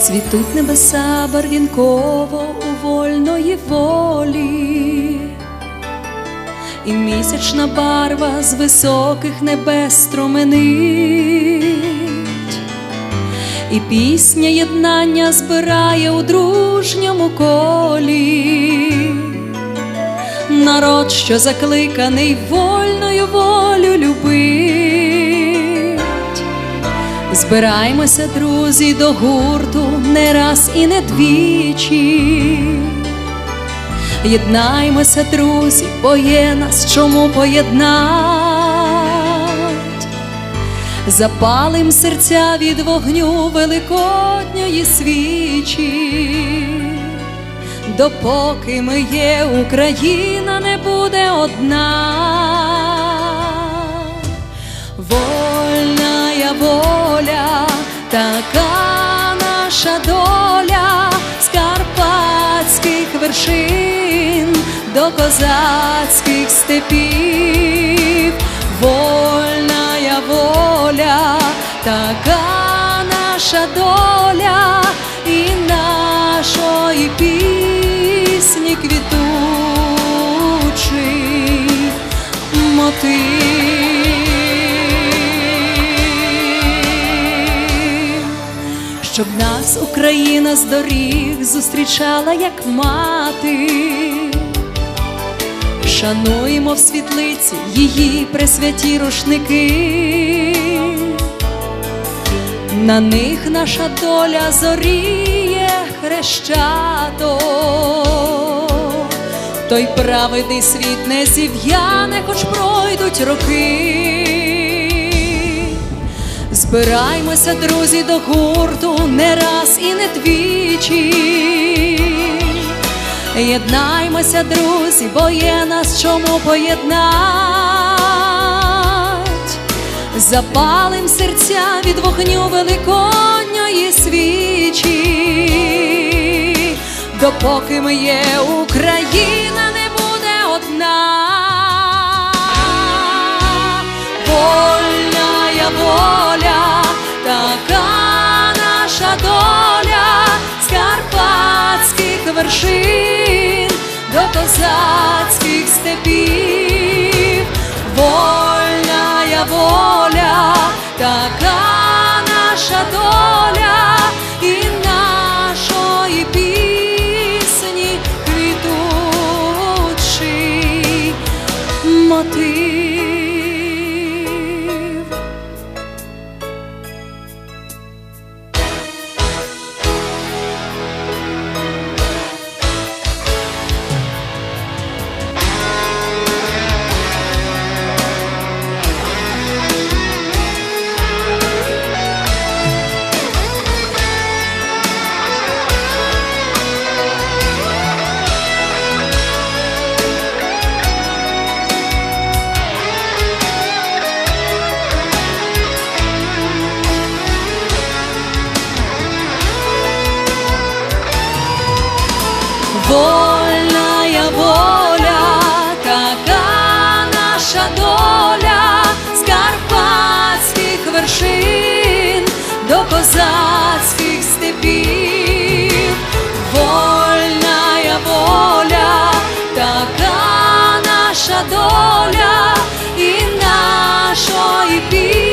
Цвітуть небеса барвінково у вольної волі, і місячна барва з високих небес струменить, і пісня єднання збирає у дружньому колі, народ, що закликаний вольною волю любить. Збираймося, друзі, до гурту не раз і не двічі. Єднаймося, друзі, бо нас чому поєднать. Запалим серця від вогню великодньої свічі. Допоки ми є, Україна не буде одна. Вольна я воля, така наша доля з карпатських вершин до козацьких степів. Вольна я воля, така наша доля і нашої пісні квітучий мотив, щоб нас Україна з доріг зустрічала як мати. Шануємо в світлиці її пресвяті рушники, на них наша доля зоріє хрещато, той праведний світ не зів'яне, хоч пройдуть роки. Збираймося, друзі, до гурту не раз і не двічі. Єднаймося, друзі, бо є нас чому поєднать. Запалим серця від вогню великодньої свічі, допоки ми є, Україна не буде одна. Вольна вершин до козацьких степів. Вольна я воля, така наша доля і нашої пісні квітучий мотив. Вольна я воля, така наша доля з карпатських вершин до козацьких степів. Вольна воля, така наша доля і нашої пісні